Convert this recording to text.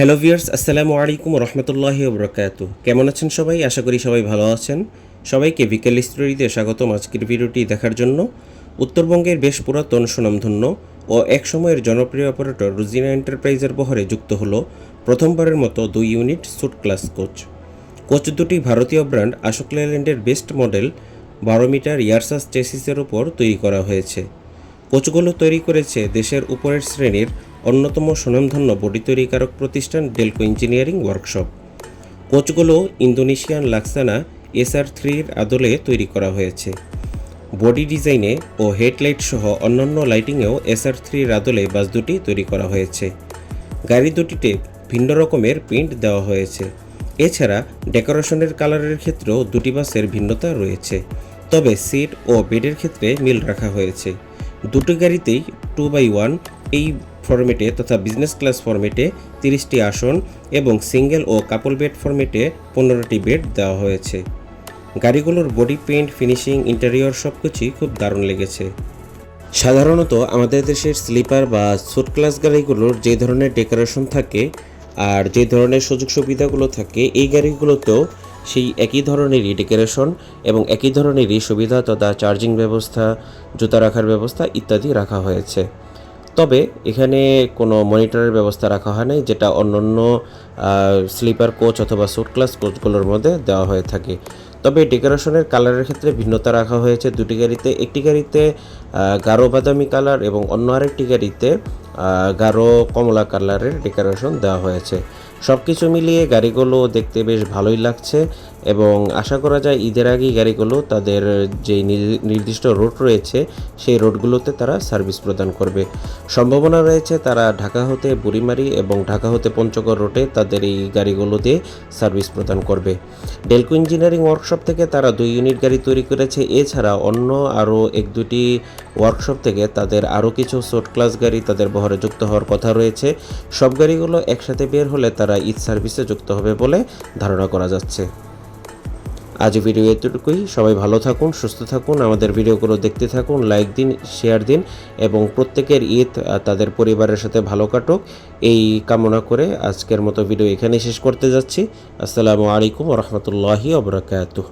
Hello viewers আসসালামু আলাইকুম রহমতুল্লাহি বরকাত। কেমন আছেন সবাই? আশা করি সবাই ভালো আছেন। সবাইকে বিকেল স্টোরিতে স্বাগতম আজকের ভিডিওটি দেখার জন্য। উত্তরবঙ্গের বেশ পুরাতন সুনামধন্য ও এক সময়ের জনপ্রিয় অপারেটর রুজিনা এন্টারপ্রাইজের বহরে যুক্ত হলো প্রথমবারের মতো দুই unit suite class coach coach দুটি ভারতীয় ব্র্যান্ড আশোক লেল্যান্ডের বেস্ট মডেল বারো মিটার ইয়ারসাস চেসিসের উপর তৈরি করা হয়েছে। কোচগুলো তৈরি করেছে দেশের উপরের শ্রেণির অন্যতম সুনামধন্য বডি তৈরিকারক প্রতিষ্ঠান ডেলকো ইঞ্জিনিয়ারিং ওয়ার্কশপ। কোচগুলো ইন্দোনেশিয়ান লাক্সানা এসআর থ্রির আদলে তৈরি করা হয়েছে। বডি ডিজাইনে ও হেডলাইট সহ অন্যান্য লাইটিংয়েও এসআর থ্রির আদলে বাস দুটি তৈরি করা হয়েছে। গাড়ি দুটিতে ভিন্ন রকমের প্রিন্ট দেওয়া হয়েছে। এছাড়া ডেকোরেশনের কালারের ক্ষেত্রেও দুটি বাসের ভিন্নতা রয়েছে। তবে সিট ও বেডের ক্ষেত্রে মিল রাখা হয়েছে। দুটো গাড়িতেই টু বাই ওয়ান এই ফরম্যাটে তথা বিজনেস ক্লাস ফরম্যাটে তিরিশটি আসন এবং সিঙ্গেল ও কাপল বেড ফরম্যাটে পনেরোটি বেড দেওয়া হয়েছে। গাড়িগুলোর বডি পেইন্ট ফিনিশিং ইন্টেরিয়র সব কিছুই খুব দারুণ লেগেছে। সাধারণত আমাদের দেশের স্লিপার বা সুট ক্লাস গাড়িগুলোর যে ধরনের ডেকোরেশন থাকে আর যে ধরনের সুযোগ সুবিধাগুলো থাকে, এই গাড়িগুলোতেও সেই একই ধরনেরই ডেকোরেশন এবং একই ধরনেরই সুবিধা তথা চার্জিং ব্যবস্থা, জুতা রাখার ব্যবস্থা ইত্যাদি রাখা হয়েছে। তবে এখানে কোনো মনিটরের ব্যবস্থা রাখা হয় নাই, যেটা অন্য অন্য স্লিপার কোচ অথবা সুট ক্লাস কোচগুলোর মধ্যে দেওয়া হয়ে থাকে। তবে ডেকোরেশনের কালারের ক্ষেত্রে ভিন্নতা রাখা হয়েছে। দুটি গাড়িতে, একটি গাড়িতে গাঢ় বাদামি কালার এবং অন্য আরেকটি গাড়িতে গাঢ় কমলা কালারের ডেকোরেশন দেওয়া হয়েছে। সব কিছু মিলিয়ে গাড়িগুলো দেখতে বেশ ভালোই লাগছে এবং আশা করা যায় ঈদের আগেই গাড়িগুলো তাদের যে নির্দিষ্ট রোড রয়েছে, সেই রোডগুলোতে তারা সার্ভিস প্রদান করবে। সম্ভাবনা রয়েছে তারা ঢাকা হতে বুড়িমারি এবং ঢাকা হতে পঞ্চগড় রোডে তাদের এই গাড়িগুলো দিয়ে সার্ভিস প্রদান করবে। ডেলকো ইঞ্জিনিয়ারিং ওয়ার্কশপ থেকে তারা দুই ইউনিট গাড়ি তৈরি করেছে। এছাড়া অন্য আরও এক দুটি ওয়ার্কশপ থেকে তাদের আরও কিছু শর্ট ক্লাস গাড়ি তাদের বহরে যুক্ত হওয়ার কথা রয়েছে। সব গাড়িগুলো একসাথে বের হলে তারা ঈদ সার্ভিসে যুক্ত হবে বলে ধারণা করা যাচ্ছে। আজ ভিডিও এতটুকুই। সবাই ভালো থাকুন, সুস্থ থাকুন, আমাদের ভিডিওগুলো দেখতে থাকুন, লাইক দিন, শেয়ার দিন এবং প্রত্যেকের ঈদ তাদের পরিবারের সাথে ভালো কাটুক। এই কামনা করে আজকের মতো ভিডিও এখানে শেষ করতে যাচ্ছি। আসসালামু আলাইকুম রহমতুল্লাহি ওবরাকাতুহ